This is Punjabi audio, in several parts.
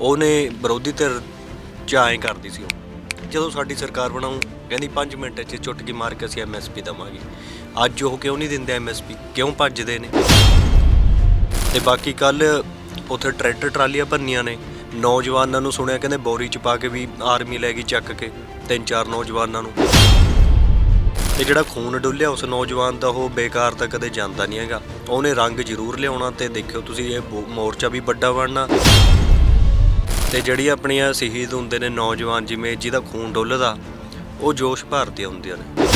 ਉਹਨੇ ਵਿਰੋਧੀ ਧਿਰ ਚ ਐਂ ਕਰਦੀ ਸੀ ਉਹ। ਜਦੋਂ ਸਾਡੀ ਸਰਕਾਰ ਬਣਾਉ, ਕਹਿੰਦੀ 5 ਮਿੰਟ 'ਚ ਚੁਟਕੀ ਮਾਰ ਕੇ ਅਸੀਂ ਐਮਐਸਪੀ ਦਵਾਂਗੇ। ਅੱਜ ਉਹ ਕਿਉਂ ਨਹੀਂ ਦਿੰਦੇ ਐਮਐਸਪੀ ਕਿਉਂ ਭੱਜਦੇ ਨੇ? ਤੇ ਬਾਕੀ ਕੱਲ ਉੱਥੇ ਟਰੈਕਟਰ ਟਰਾਲੀਆਂ ਭੰਨੀਆਂ ਨੇ। ਨੌਜਵਾਨਾਂ ਨੂੰ ਸੁਣਿਆ ਕਹਿੰਦੇ ਬੋਰੀ ਚ ਪਾ ਕੇ ਵੀ ਆਰਮੀ ਲੈ ਗਈ ਚੱਕ ਕੇ, ਤਿੰਨ ਚਾਰ ਨੌਜਵਾਨਾਂ ਨੂੰ। ਤੇ ਜਿਹੜਾ ਖੂਨ ਡੁੱਲਿਆ ਉਸ ਨੌਜਵਾਨ ਦਾ ਉਹ ਬੇਕਾਰ ਤਾਂ ਕਦੇ ਜਾਂਦਾ ਨਹੀਂ ਹੈਗਾ। ਉਹਨੇ ਰੰਗ ਜ਼ਰੂਰ ਲਿਆਉਣਾ ਤੇ ਦੇਖਿਓ ਤੁਸੀਂ ਇਹ ਮੋਰਚਾ ਵੀ ਵੱਡਾ ਬਣਨਾ। ਤੇ ਜਿਹੜੀ ਆਪਣੀਆਂ ਸ਼ਹੀਦ ਹੁੰਦੇ ਨੇ ਨੌਜਵਾਨ, ਜਿਵੇਂ ਜਿਹਦਾ ਖੂਨ ਡੁੱਲਦਾ, ਉਹ ਜੋਸ਼ ਭਰਦੇ ਹੁੰਦੀਆਂ ਨੇ।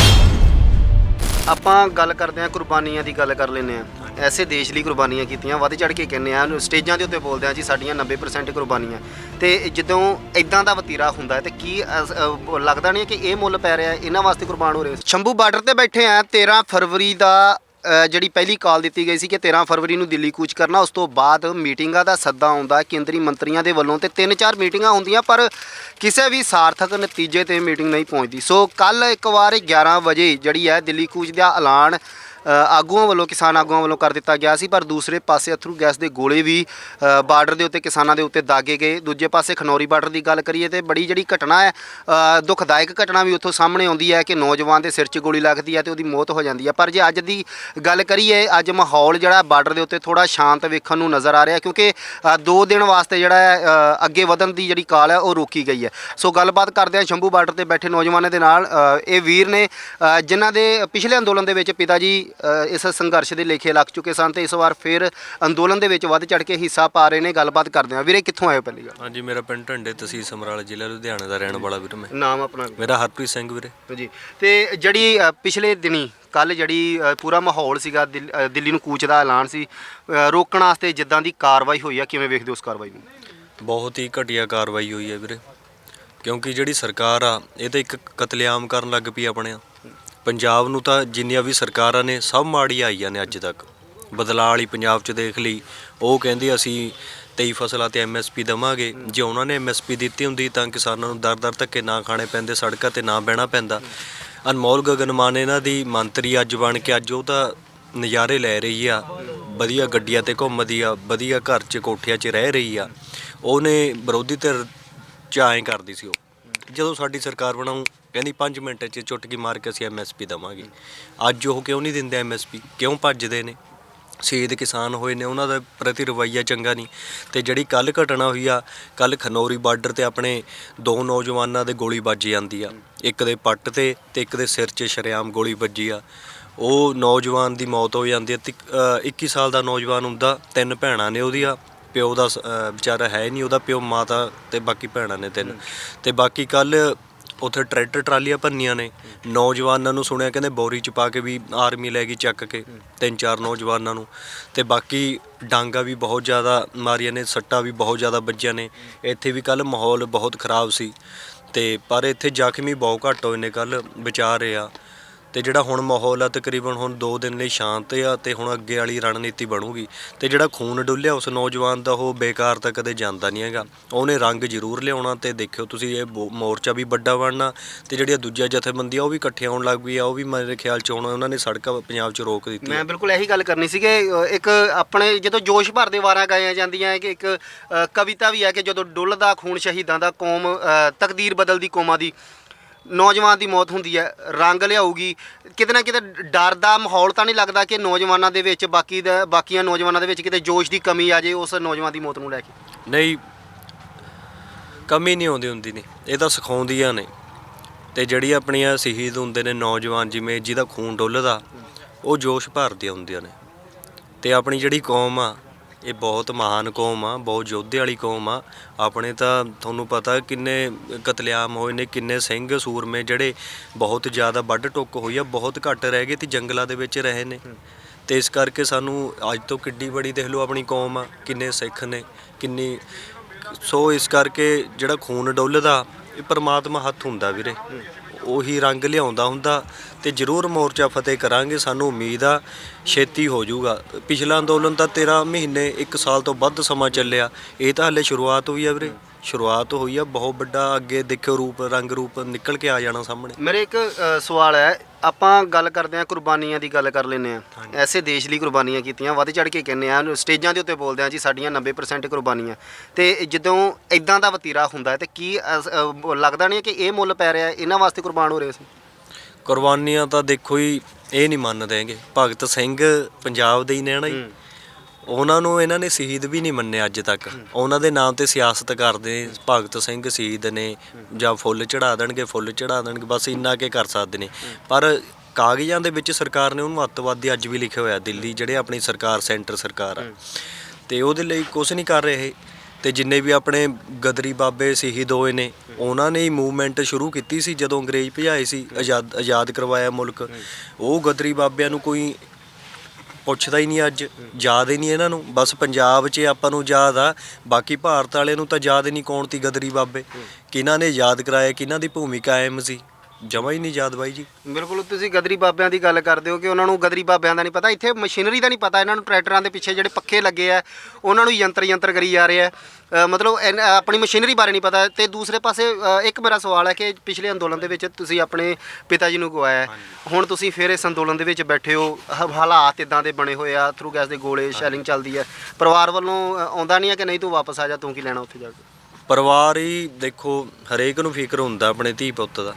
ਆਪਾਂ ਗੱਲ ਕਰਦੇ ਹਾਂ ਕੁਰਬਾਨੀਆਂ ਦੀ ਗੱਲ ਕਰ ਲੈਂਦੇ ਆ ਐਸੇ ਦੇਸ਼ ਲਈ ਕੁਰਬਾਨੀਆਂ ਕੀਤੀਆਂ, ਵੱਧ ਚੜ ਕੇ ਕਹਿੰਦੇ ਆ ਸਟੇਜਾਂ ਦੇ ਉੱਤੇ ਬੋਲਦੇ ਆ ਜੀ, ਸਾਡੀਆਂ 90% ਕੁਰਬਾਨੀਆਂ। ਤੇ ਜਦੋਂ ਇਦਾਂ ਦਾ ਵਤੀਰਾ ਹੁੰਦਾ ਹੈ, ਤੇ ਕੀ ਲੱਗਦਾ ਨਹੀਂ ਕਿ ਇਹ ਮੁੱਲ ਪੈ ਰਿਹਾ ਇਹਨਾਂ ਵਾਸਤੇ ਕੁਰਬਾਨ ਹੋ ਰਹੇ ਸ਼ੰਭੂ ਬਾਰਡਰ ਤੇ ਬੈਠੇ ਆ 13 ਫਰਵਰੀ ਦਾ ਜਿਹੜੀ ਪਹਿਲੀ ਕਾਲ ਦਿੱਤੀ ਗਈ ਸੀ ਕਿ 13 ਫਰਵਰੀ ਨੂੰ ਦਿੱਲੀ ਕੂਚ ਕਰਨਾ, ਉਸ ਤੋਂ ਬਾਅਦ ਮੀਟਿੰਗਾਂ ਦਾ ਸੱਦਾ ਆਉਂਦਾ, ਕੇਂਦਰੀ ਮੰਤਰੀਆਂ ਦੇ ਵੱਲੋਂ ਤੇ ਤਿੰਨ ਚਾਰ ਮੀਟਿੰਗਾਂ ਹੁੰਦੀਆਂ, ਪਰ ਕਿਸੇ ਵੀ ਸਾਰਥਕ ਨਤੀਜੇ ਤੇ ਮੀਟਿੰਗ ਨਹੀਂ ਪਹੁੰਚਦੀ। ਸੋ ਕੱਲ ਇੱਕ ਵਾਰ 11 ਵਜੇ ਜਿਹੜੀ ਹੈ ਦਿੱਲੀ ਕੂਚ ਦਾ ਐਲਾਨ ਆਗੂਆਂ ਵੱਲੋਂ ਕਿਸਾਨ ਆਗੂਆਂ ਵੱਲੋਂ ਕਰ ਦਿੱਤਾ ਗਿਆ ਸੀ ਪਰ ਦੂਸਰੇ ਪਾਸੇ ਅਥਰੂ ਗੈਸ ਦੇ ਗੋਲੇ ਵੀ ਬਾਰਡਰ ਦੇ ਉੱਤੇ ਕਿਸਾਨਾਂ ਦੇ ਉੱਤੇ ਦਾਗੇ ਗਏ। ਦੂਜੇ ਪਾਸੇ ਖਨੌਰੀ ਬਾਰਡਰ ਦੀ ਗੱਲ ਕਰੀਏ ਤੇ ਬੜੀ ਜਿਹੜੀ ਘਟਨਾ ਹੈ ਅ, ਦੁਖਦਾਇਕ ਘਟਨਾ ਵੀ ਉੱਥੋਂ ਸਾਹਮਣੇ ਆਉਂਦੀ ਹੈ ਕਿ ਨੌਜਵਾਨ ਦੇ ਸਿਰ 'ਚ ਗੋਲੀ ਲੱਗਦੀ ਹੈ ਤੇ ਉਹਦੀ ਮੌਤ ਹੋ ਜਾਂਦੀ ਹੈ। ਪਰ ਜੇ ਅੱਜ ਦੀ ਗੱਲ ਕਰੀਏ ਅੱਜ ਮਾਹੌਲ ਜਿਹੜਾ ਬਾਰਡਰ ਦੇ ਉੱਤੇ ਥੋੜਾ ਸ਼ਾਂਤ ਵੇਖਣ ਨੂੰ ਨਜ਼ਰ ਆ ਰਿਹਾ ਕਿਉਂਕਿ ਅ, ਦੋ ਦਿਨ ਵਾਸਤੇ ਜਿਹੜਾ ਹੈ ਅੱਗੇ ਵਧਣ ਦੀ ਜਿਹੜੀ ਕਾਲ ਹੈ ਉਹ ਰੋਕੀ ਗਈ ਹੈ। ਸੋ ਗੱਲਬਾਤ ਕਰਦੇ ਹਾਂ ਸ਼ੰਭੂ ਬਾਰਡਰ ਤੇ ਬੈਠੇ ਨੌਜਵਾਨਾਂ ਦੇ ਨਾਲ। ਇਹ ਵੀਰ ਨੇ ਜਿਨ੍ਹਾਂ ਦੇ ਪਿਛਲੇ ਅੰਦੋਲਨ ਦੇ ਵਿੱਚ ਪਿਤਾ ਜੀ ਇਸ ਸੰਘਰਸ਼ ਦੇ ਲੇਖੇ ਲੱਗ ਚੁੱਕੇ ਸਨ ਤੇ ਇਸ ਵਾਰ ਫਿਰ ਅੰਦੋਲਨ ਦੇ ਵਿੱਚ ਵੱਧ ਚੜ ਕੇ ਹਿੱਸਾ ਪਾ ਰਹੇ ਨੇ। ਗੱਲਬਾਤ ਕਰਦੇ ਹਾਂ। ਵੀਰੇ ਕਿੱਥੋਂ ਆਏ ਹੋ ਪਹਿਲੀ ਗੱਲ? ਹਾਂਜੀ ਮੇਰਾ ਪਿੰਡ ਢੰਡੇ ਤਹਿਸੀਲ ਸਮਰਾਲਾ ਜ਼ਿਲ੍ਹਾ ਲੁਧਿਆਣਾ ਦਾ ਰਹਿਣ ਵਾਲਾ ਵੀਰ ਮੈਂ। ਨਾਮ ਆਪਣਾ ਮੇਰਾ ਹਰਪ੍ਰੀਤ ਸਿੰਘ ਵੀਰੇ। ਜੀ ਤੇ ਜਿਹੜੀ ਅ, ਪਿਛਲੇ ਦਿਨੀ ਕੱਲ ਜਿਹੜੀ ਅ, ਪੂਰਾ ਮਾਹੌਲ ਸੀਗਾ ਦਿੱਲ- ਅ, ਦਿੱਲੀ ਨੂੰ ਕੂਚ ਦਾ ਐਲਾਨ ਸੀ ਅ, ਰੋਕਣ ਵਾਸਤੇ ਜਿੱਦਾਂ ਦੀ ਕਾਰਵਾਈ ਹੋਈ ਆ ਕਿਵੇਂ ਵੇਖਦੇ ਹੋ ਉਸ ਕਾਰਵਾਈ ਨੂੰ? ਬਹੁਤ ਹੀ ਘਟੀਆ ਕਾਰਵਾਈ ਹੋਈ ਹੈ ਵੀਰੇ। ਕਿਉਂਕਿ ਜਿਹੜੀ ਸਰਕਾਰ ਆ ਇਹ ਤਾਂ ਇੱਕ ਕਤਲੇਆਮ ਕਰਨ ਲੱਗ ਪਈ ਆਪਣੇ ਪੰਜਾਬ ਨੂੰ ਤਾਂ ਜਿੰਨੀਆਂ ਵੀ ਸਰਕਾਰਾਂ ਨੇ ਸਭ ਮਾੜੀਆਂ ਆਈਆਂ ਨੇ ਅੱਜ ਤੱਕ। ਬਦਲਾਅ ਵਾਲੀ ਪੰਜਾਬ 'ਚ ਦੇਖ ਲਈ, ਉਹ ਕਹਿੰਦੇ ਅਸੀਂ 23 ਫਸਲਾਂ ਤੇ ਐਮਐਸਪੀ ਦਵਾਂਗੇ। ਜੇ ਉਹਨਾਂ ਨੇ ਐਮਐਸਪੀ ਦਿੱਤੀ ਹੁੰਦੀ ਤਾਂ ਕਿਸਾਨਾਂ ਨੂੰ ਦਰ-ਦਰ ਧੱਕੇ ਨਾ ਖਾਣੇ ਪੈਂਦੇ, ਸੜਕਾਂ ਤੇ ਨਾ ਬਹਿਣਾ ਪੈਂਦਾ। ਅਨਮੋਲ ਗਗਨਮਾਨ ਇਹਨਾਂ ਦੀ ਮੰਤਰੀ ਅੱਜ ਬਣ ਕੇ, ਅੱਜ ਉਹ ਤਾਂ ਨਜ਼ਾਰੇ ਲੈ ਰਹੀ ਆ। ਵਧੀਆ ਗੱਡੀਆਂ ਤੇ ਘੁੰਮਦੀ ਆ, ਵਧੀਆ ਘਰ 'ਚ ਕੋਠਿਆਂ 'ਚ ਰਹਿ ਰਹੀ ਆ। ਉਹਨੇ ਵਿਰੋਧੀ ਧਿਰ ਚ ਐਂ ਕਰਦੀ ਸੀ ਉਹ। ਜਦੋਂ ਸਾਡੀ ਸਰਕਾਰ ਬਣਾਉ ਕਹਿੰਦੀ 5 ਮਿੰਟ 'ਚ ਚੁਟਕੀ ਮਾਰ ਕੇ ਅਸੀਂ ਐਮਐਸਪੀ ਦਵਾਂਗੇ। ਅੱਜ ਉਹ ਕਿਉਂ ਨਹੀਂ ਦਿੰਦੇ ਐਮਐਸਪੀ ਕਿਉਂ ਭੱਜਦੇ ਨੇ? ਸ਼ਹੀਦ ਕਿਸਾਨ ਹੋਏ ਨੇ ਉਹਨਾਂ ਦਾ ਪ੍ਰਤੀ ਰਵੱਈਆ ਚੰਗਾ ਨਹੀਂ। ਤੇ ਜਿਹੜੀ ਕੱਲ ਘਟਨਾ ਹੋਈ ਆ ਕੱਲ ਖਨੌਰੀ ਬਾਰਡਰ ਤੇ ਆਪਣੇ ਦੋ ਨੌਜਵਾਨਾਂ ਦੇ ਗੋਲੀ ਵੱਜ ਜਾਂਦੀ ਆ। ਇੱਕ ਦੇ ਪੱਟ ਤੇ ਤੇ ਇੱਕ ਦੇ ਸਿਰ 'ਚ ਸ਼ਰੇਆਮ ਗੋਲੀ ਵੱਜੀ ਆ। ਉਹ ਨੌਜਵਾਨ ਦੀ ਮੌਤ ਹੋ ਜਾਂਦੀ ਹੈ ਤੇ, ਅ, 21 ਸਾਲ ਦਾ ਨੌਜਵਾਨ ਹੁੰਦਾ ਤਿੰਨ ਭੈਣਾਂ ਨੇ ਉਹਦੀਆਂ। ਪਿਓ ਦਾ ਸ- ਵਿਚਾਰਾ ਹੈ ਨਹੀਂ, ਉਹਦਾ ਪਿਓ ਮਾਤਾ ਤੇ ਬਾਕੀ ਭੈਣਾਂ ਨੇ ਤਿੰਨ। ਤੇ ਬਾਕੀ ਕੱਲ ਉੱਥੇ ਟਰੈਕਟਰ ਟਰਾਲੀਆਂ ਭੰਨੀਆਂ ਨੇ। ਨੌਜਵਾਨਾਂ ਨੂੰ ਸੁਣਿਆ ਕਹਿੰਦੇ ਬੋਰੀ ਚ ਪਾ ਕੇ ਵੀ ਆਰਮੀ ਲੈ ਗਈ ਚੱਕ ਕੇ, ਤਿੰਨ ਚਾਰ ਨੌਜਵਾਨਾਂ ਨੂੰ। ਤੇ ਬਾਕੀ ਡਾਂਗਾ ਵੀ ਬਹੁਤ ਜ਼ਿਆਦਾ ਮਾਰੀਆਂ ਨੇ, ਸੱਟਾਂ ਵੀ ਬਹੁਤ ਜ਼ਿਆਦਾ ਵੱਜੀਆਂ ਨੇ। ਇੱਥੇ ਵੀ ਕੱਲ ਮਾਹੌਲ ਬਹੁਤ ਖਰਾਬ ਸੀ। ਤੇ ਪਰ ਇੱਥੇ ਜ਼ਖਮੀ ਬਹੁਤ ਘੱਟ ਹੋਏ ਨੇ ਕੱਲ ਬਚਾ ਰਹੇ ਆ। ਤੇ ਜਿਹੜਾ ਹੁਣ ਮਾਹੌਲ ਆ ਤਕਰੀਬਨ ਹੁਣ 2 ਦਿਨ ਲਈ ਸ਼ਾਂਤ ਆ ਤੇ ਹੁਣ ਅੱਗੇ ਵਾਲੀ ਰਣਨੀਤੀ ਬਣੂਗੀ। ਤੇ ਜਿਹੜਾ ਖੂਨ ਡੁੱਲਿਆ ਉਸ ਨੌਜਵਾਨ ਦਾ ਉਹ ਬੇਕਾਰ ਤਾਂ ਕਦੇ ਜਾਂਦਾ ਨਹੀਂ ਹੈਗਾ। ਉਹਨੇ ਰੰਗ ਜ਼ਰੂਰ ਲਿਆਉਣਾ ਤੇ ਦੇਖਿਓ ਤੁਸੀਂ ਇਹ ਬੋ- ਮੋਰਚਾ ਵੀ ਵੱਡਾ ਬਣਨਾ ਤੇ ਜਿਹੜੀਆਂ ਦੂਜੀਆਂ ਜਥੇਬੰਦੀਆਂ ਉਹ ਵੀ ਇਕੱਠੇ ਹੋਣ ਲੱਗ ਪਈਆਂ, ਉਹ ਵੀ ਮੇਰੇ ਖਿਆਲ ਚ ਹੁਣ ਉਹਨਾਂ ਨੇ ਸੜਕਾਂ ਪੰਜਾਬ 'ਚ ਰੋਕ ਦਿੱਤੀ ਮੈਂ ਬਿਲਕੁਲ ਇਹੀ ਗੱਲ ਕਰਨੀ ਸੀ ਕਿ ਇੱਕ ਆਪਣੇ ਜਦੋਂ ਜੋਸ਼ ਭਰਦੇ ਵਾਰਾਂ ਗਾਈਆਂ ਜਾਂਦੀਆਂ ਹੈ ਕਿ ਇੱਕ ਕਵਿਤਾ ਵੀ ਹੈ ਕਿ ਜਦੋਂ ਡੁੱਲਦਾ ਖੂਨ ਸ਼ਹੀਦਾਂ ਦਾ ਕੌਮ ਤਕਦੀਰ ਬਦਲਦੀ ਕੌਮਾਂ ਦੀ ਨੌਜਵਾਨ ਦੀ ਮੌਤ ਹੁੰਦੀ ਹੈ, ਰੰਗ ਲਿਆਊਗੀ। ਕਿਤੇ ਨਾ ਕਿਤੇ ਡਰ ਦਾ ਮਾਹੌਲ ਤਾਂ ਨਹੀਂ ਲੱਗਦਾ ਕਿ ਨੌਜਵਾਨਾਂ ਦੇ ਵਿੱਚ ਬਾਕੀ ਦਾ, ਬਾਕੀਆਂ ਨੌਜਵਾਨਾਂ ਦੇ ਵਿੱਚ ਕਿਤੇ ਜੋਸ਼ ਦੀ ਕਮੀ ਆ ਜੇ ਉਸ ਨੌਜਵਾਨ ਦੀ ਮੌਤ ਨੂੰ ਲੈ ਕੇ। ਨਹੀਂ, ਕਮੀ ਨਹੀਂ ਆਉਂਦੀ ਹੁੰਦੀ ਨੇ। ਇਹ ਤਾਂ ਸਿਖਾਉਂਦੀਆਂ ਨੇ। ਤੇ ਜਿਹੜੀ ਆਪਣੀਆਂ ਸ਼ਹੀਦ ਹੁੰਦੇ ਨੇ ਨੌਜਵਾਨ, ਜਿਵੇਂ ਜਿਹਦਾ ਖੂਨ ਡੁੱਲਦਾ, ਉਹ ਜੋਸ਼ ਭਰਦੀਆਂ ਹੁੰਦੀਆਂ ਨੇ। ਤੇ ਆਪਣੀ ਜਿਹੜੀ ਕੌਮ ਆ ਇਹ ਬਹੁਤ ਮਹਾਨ ਕੌਮ ਆ, ਬਹੁਤ ਯੋਧੇ ਵਾਲੀ ਕੌਮ ਆ। ਆਪਣੇ ਤਾਂ ਤੁਹਾਨੂੰ ਪਤਾ ਕਿੰਨੇ ਕਤਲੇਆਮ ਹੋਏ ਨੇ, ਕਿੰਨੇ ਸਿੰਘ ਸੂਰਮੇ ਜਿਹੜੇ ਬਹੁਤ ਜ਼ਿਆਦਾ ਵੱਢ ਟੁੱਕ ਹੋਈ ਆ, ਬਹੁਤ ਘੱਟ ਰਹਿ ਗਏ ਤੇ ਜੰਗਲਾਂ ਦੇ ਵਿੱਚ ਰਹੇ ਨੇ। ਤੇ ਇਸ ਕਰਕੇ ਸਾਨੂੰ ਅੱਜ ਤੋਂ ਕਿੱਡੀ ਬੜੀ ਦੇਖ ਲਓ ਆਪਣੀ ਕੌਮ ਆ, ਕਿੰਨੇ ਸਿੱਖ ਨੇ, ਕਿੰਨੀ ਸੋ ਇਸ ਕਰਕੇ ਜਿਹੜਾ ਖੂਨ ਡੁੱਲਦਾ, ਇਹ ਪਰਮਾਤਮਾ ਹੱਥ ਹੁੰਦਾ ਵੀਰੇ। ਉਹੀ ਰੰਗ ਲਿਆਉਂਦਾ ਹੁੰਦਾ ਤੇ ਜ਼ਰੂਰ ਮੋਰਚਾ ਫਤਿਹ ਕਰਾਂਗੇ, ਸਾਨੂੰ ਉਮੀਦ ਆ, ਛੇਤੀ ਹੋ ਜਾਊਗਾ। ਪਿਛਲਾ ਅੰਦੋਲਨ ਤਾਂ 13 ਮਹੀਨੇ 1 ਸਾਲ ਤੋਂ ਵੱਧ ਸਮਾਂ ਚੱਲਿਆ, ਇਹ ਤਾਂ ਹਲੇ ਸ਼ੁਰੂਆਤ ਹੋਈ ਆ ਵੀਰੇ। ਸ਼ੁਰੂਆਤ ਹੋਈ ਆ ਬਹੁਤ ਵੱਡਾ ਅੱਗੇ ਦੇਖਿਓ ਰੂਪ ਰੰਗ ਰੂਪ ਨਿਕਲ ਕੇ ਆ ਜਾਣਾ ਸਾਹਮਣੇ। ਮੇਰੇ ਇੱਕ ਅ, ਸਵਾਲ ਹੈ ਆਪਾਂ ਗੱਲ ਕਰਦੇ ਹਾਂ ਕੁਰਬਾਨੀਆਂ ਦੀ ਗੱਲ ਕਰ ਲੈਂਦੇ ਆ। ਐਸੇ ਦੇਸ਼ ਲਈ ਕੁਰਬਾਨੀਆਂ ਕੀਤੀਆਂ ਵੱਧ ਚੜ ਕੇ ਕਹਿੰਦੇ ਆ ਸਟੇਜਾਂ ਦੇ ਉੱਤੇ ਬੋਲਦੇ ਆ ਜੀ ਸਾਡੀਆਂ 90% ਕੁਰਬਾਨੀਆਂ। ਤੇ ਜਦੋਂ ਇਦਾਂ ਦਾ ਵਤੀਰਾ ਹੁੰਦਾ ਹੈ ਤੇ ਕੀ ਅ, ਲੱਗਦਾ ਨਹੀਂ ਕਿ ਇਹ ਮੁੱਲ ਪੈ ਰਿਹਾ ਹੈ, ਇਹਨਾਂ ਵਾਸਤੇ ਕੁਰਬਾਨ ਹੋ ਰਹੇ ਸੀ? ਕੁਰਬਾਨੀਆਂ ਤਾਂ ਦੇਖੋ ਹੀ ਇਹ ਨਹੀਂ ਮੰਨਦੇ ਹੈਗੇ। ਭਗਤ ਸਿੰਘ ਪੰਜਾਬ ਦੇ ਹੀ ਨੇ ਨਾ ਜੀ। ਉਹਨਾਂ ਨੂੰ ਇਹਨਾਂ ਨੇ ਸ਼ਹੀਦ ਵੀ ਨਹੀਂ ਮੰਨਿਆ ਅੱਜ ਤੱਕ। ਉਹਨਾਂ ਦੇ ਨਾਮ ਤੇ ਸਿਆਸਤ ਕਰਦੇ ਭਗਤ ਸਿੰਘ ਸ਼ਹੀਦ ਨੇ ਜਾਂ ਫੁੱਲ ਚੜਾ ਦੇਣਗੇ ਫੁੱਲ ਚੜਾ ਦੇਣਗੇ ਬਸ ਇੰਨਾ ਕੇ ਕਰ ਸਕਦੇ ਨੇ। ਪਰ ਕਾਗਜ਼ਾਂ ਦੇ ਵਿੱਚ ਸਰਕਾਰ ਨੇ ਉਹਨੂੰ ਅੱਤਵਾਦੀ ਅੱਜ ਵੀ ਲਿਖਿਆ ਹੋਇਆ ਦਿੱਲੀ ਜਿਹੜੇ ਆਪਣੀ ਸਰਕਾਰ ਸੈਂਟਰ ਸਰਕਾਰ ਆ। ਤੇ ਉਹਦੇ ਲਈ ਕੁਝ ਨਹੀਂ ਕਰ ਰਹੇ। ਤੇ ਜਿੰਨੇ ਵੀ ਆਪਣੇ ਗਦਰੀ ਬਾਬੇ ਸ਼ਹੀਦ ਹੋਏ ਨੇ ਉਹਨਾਂ ਨੇ ਹੀ ਮੂਵਮੈਂਟ ਸ਼ੁਰੂ ਕੀਤੀ ਸੀ ਜਦੋਂ ਅੰਗਰੇਜ਼ ਭਜਾਏ ਸੀ ਆਜ਼ਾਦ ਆਜ਼ਾਦ ਕਰਵਾਇਆ ਮੁਲਕ। ਉਹ ਗਦਰੀ ਬਾਬਿਆਂ ਨੂੰ ਕੋਈ ਪੁੱਛਦਾ ਹੀ ਨਹੀਂ ਅੱਜ ਯਾਦ ਹੀ ਨਹੀਂ ਇਹਨਾਂ ਨੂੰ। ਬਸ ਪੰਜਾਬ 'ਚ ਆਪਾਂ ਨੂੰ ਯਾਦ ਆ। ਬਾਕੀ ਭਾਰਤ ਵਾਲਿਆਂ ਨੂੰ ਤਾਂ ਯਾਦ ਹੀ ਨਹੀਂ ਕੌਣ ਤੀ ਗਦਰੀ ਬਾਬੇ। ਕਿਹਨਾਂ ਨੇ ਯਾਦ ਕਰਾਇਆ ਕਿਹਨਾਂ ਦੀ ਭੂਮਿਕਾ ਅਹਿਮ ਸੀ। ਜਮਾ ਹੀ ਨਹੀਂ ਯਾਦ ਬਾਈ ਜੀ। ਬਿਲਕੁਲ ਤੁਸੀਂ ਗਦਰੀ ਬਾਬਿਆਂ ਦੀ ਗੱਲ ਕਰਦੇ ਹੋ ਕਿ ਉਹਨਾਂ ਨੂੰ ਗਦਰੀ ਬਾਬਿਆਂ ਦਾ ਨਹੀਂ ਪਤਾ। ਇੱਥੇ ਮਸ਼ੀਨਰੀ ਦਾ ਨਹੀਂ ਪਤਾ ਇਹਨਾਂ ਨੂੰ ਟਰੈਕਟਰਾਂ ਦੇ ਪਿੱਛੇ ਜਿਹੜੇ ਪੱਖੇ ਲੱਗੇ ਆ ਉਹਨਾਂ ਨੂੰ ਯੰਤਰ ਯੰਤਰ ਕਰੀ ਜਾ ਰਹੇ ਆ। ਅ, ਮਤਲਬ ਇਨ- ਆਪਣੀ ਮਸ਼ੀਨਰੀ ਬਾਰੇ ਨਹੀਂ ਪਤਾ। ਤੇ ਦੂਸਰੇ ਪਾਸੇ ਅ, ਇੱਕ ਮੇਰਾ ਸਵਾਲ ਹੈ ਕਿ ਪਿਛਲੇ ਅੰਦੋਲਨ ਦੇ ਵਿੱਚ ਤੁਸੀਂ ਆਪਣੇ ਪਿਤਾ ਜੀ ਨੂੰ ਗਵਾਇਆ ਹੈ। ਹੁਣ ਤੁਸੀਂ ਫਿਰ ਇਸ ਅੰਦੋਲਨ ਦੇ ਵਿੱਚ ਬੈਠੇ ਹੋ। ਹ- ਹਾਲਾਤ ਇਦਾਂ ਦੇ ਬਣੇ ਹੋਏ ਆ ਥਰੂ ਗੈਸ ਦੇ ਗੋਲੇ ਸ਼ੈਲਿੰਗ ਚੱਲਦੀ ਹੈ। ਪਰਿਵਾਰ ਵੱਲੋਂ ਅ, ਆਉਂਦਾ ਨਹੀਂ ਹੈ ਕਿ ਨਹੀਂ ਤੂੰ ਵਾਪਸ ਆ ਜਾ ਤੂੰ ਕੀ ਲੈਣਾ ਉੱਥੇ ਜਾ ਕੇ? ਪਰਿਵਾਰ ਹੀ ਦੇਖੋ ਹਰੇਕ ਨੂੰ ਫਿਕਰ ਹੁੰਦਾ ਆਪਣੇ ਧੀ ਪੁੱਤ ਦਾ।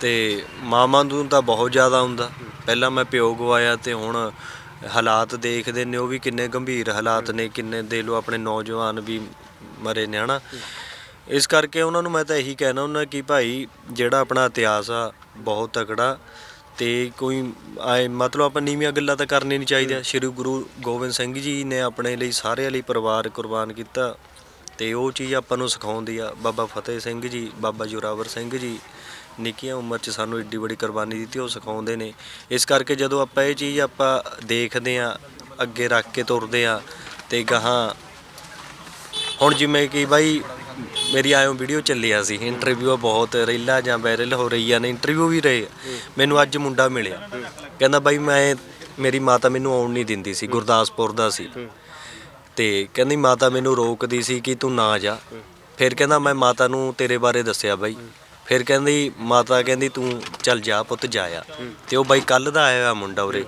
ਤੇ ਮਾਮਾ ਨੂੰ ਤਾਂ ਬਹੁਤ ਜ਼ਿਆਦਾ ਹੁੰਦਾ। ਪਹਿਲਾਂ ਮੈਂ ਪਿਓ ਗਵਾਇਆ ਤੇ ਹੁਣ ਹਾਲਾਤ ਦੇਖਦੇ ਨੇ ਉਹ ਵੀ ਕਿੰਨੇ ਗੰਭੀਰ ਹਾਲਾਤ ਨੇ ਕਿੰਨੇ ਦੇ ਲੋ ਆਪਣੇ ਨੌਜਵਾਨ ਵੀ ਮਰੇ ਨੇ ਹਨਾ। ਇਸ ਕਰਕੇ ਉਹਨਾਂ ਨੂੰ ਮੈਂ ਤਾਂ ਇਹੀ ਕਹਿਣਾ ਹੁੰਦਾ ਕਿ ਭਾਈ ਜਿਹੜਾ ਆਪਣਾ ਇਤਿਹਾਸ ਆ ਬਹੁਤ ਤਕੜਾ ਤੇ ਕੋਈ ਆਏ ਮਤਲਬ ਆਪਾਂ ਨੀਵੀਆਂ ਗੱਲਾਂ ਤਾਂ ਕਰਨੀ ਨਹੀਂ ਚਾਹੀਦੀਆਂ। ਸ੍ਰੀ ਗੁਰੂ ਗੋਬਿੰਦ ਸਿੰਘ ਜੀ ਨੇ ਆਪਣੇ ਲਈ ਸਾਰਿਆਂ ਲਈ ਪਰਿਵਾਰ ਕੁਰਬਾਨ ਕੀਤਾ। ਤੇ ਉਹ ਚੀਜ਼ ਆਪਾਂ ਨੂੰ ਸਿਖਾਉਂਦੀ ਆ, ਬਾਬਾ ਫਤਿਹ ਸਿੰਘ ਜੀ, ਬਾਬਾ ਜੋਰਾਵਰ ਸਿੰਘ ਜੀ, ਨਿੱਕੀਆਂ ਉਮਰ 'ਚ ਸਾਨੂੰ ਏਡੀ ਬੜੀ ਕੁਰਬਾਨੀ ਦਿੱਤੀ, ਉਹ ਸਿਖਾਉਂਦੇ ਨੇ। ਇਸ ਕਰਕੇ ਜਦੋਂ ਆਪਾਂ ਇਹ ਚੀਜ਼ ਆਪਾਂ ਦੇਖਦੇ ਆ, ਅੱਗੇ ਰੱਖ ਕੇ ਤੁਰਦੇ ਆ, ਤੇ ਗਾਹਾਂ ਹੁਣ ਜਿਵੇਂ ਕਿ ਬਾਈ ਮੇਰੀ ਆਇਓ ਵੀਡੀਓ ਚੱਲਿਆ ਸੀ ਇੰਟਰਵਿਊ ਬਹੁਤ ਰੀਲਾਂ ਜਾਂ ਵਾਇਰਲ ਹੋ ਰਹੀਆਂ ਨੇ ਇੰਟਰਵਿਊ ਵੀ ਰਹੇ ਮੈਨੂੰ ਅੱਜ ਮੁੰਡਾ ਮਿਲਿਆ। ਕਹਿੰਦਾ ਬਾਈ ਮੈਂ, ਮੇਰੀ ਮਾਤਾ ਮੈਨੂੰ ਆਉਣ ਨਹੀਂ ਦਿੰਦੀ ਸੀ, ਗੁਰਦਾਸਪੁਰ ਦਾ ਸੀ। ਤੇ ਕਹਿੰਦੀ ਮਾਤਾ ਮੈਨੂੰ ਰੋਕਦੀ ਸੀ ਕਿ ਤੂੰ ਨਾ ਜਾ। ਫਿਰ ਕਹਿੰਦਾ ਮੈਂ ਮਾਤਾ ਨੂੰ ਤੇਰੇ ਬਾਰੇ ਦੱਸਿਆ ਬਾਈ। ਫਿਰ ਕਹਿੰਦੀ ਮਾਤਾ ਕਹਿੰਦੀ ਤੂੰ ਚੱਲ ਜਾ ਪੁੱਤ ਜਾਇਆ ਤੇ ਉਹ ਬਾਈ ਕੱਲ ਦਾ ਆਇਆ ਹੋਇਆ ਮੁੰਡਾ ਉਰੇ।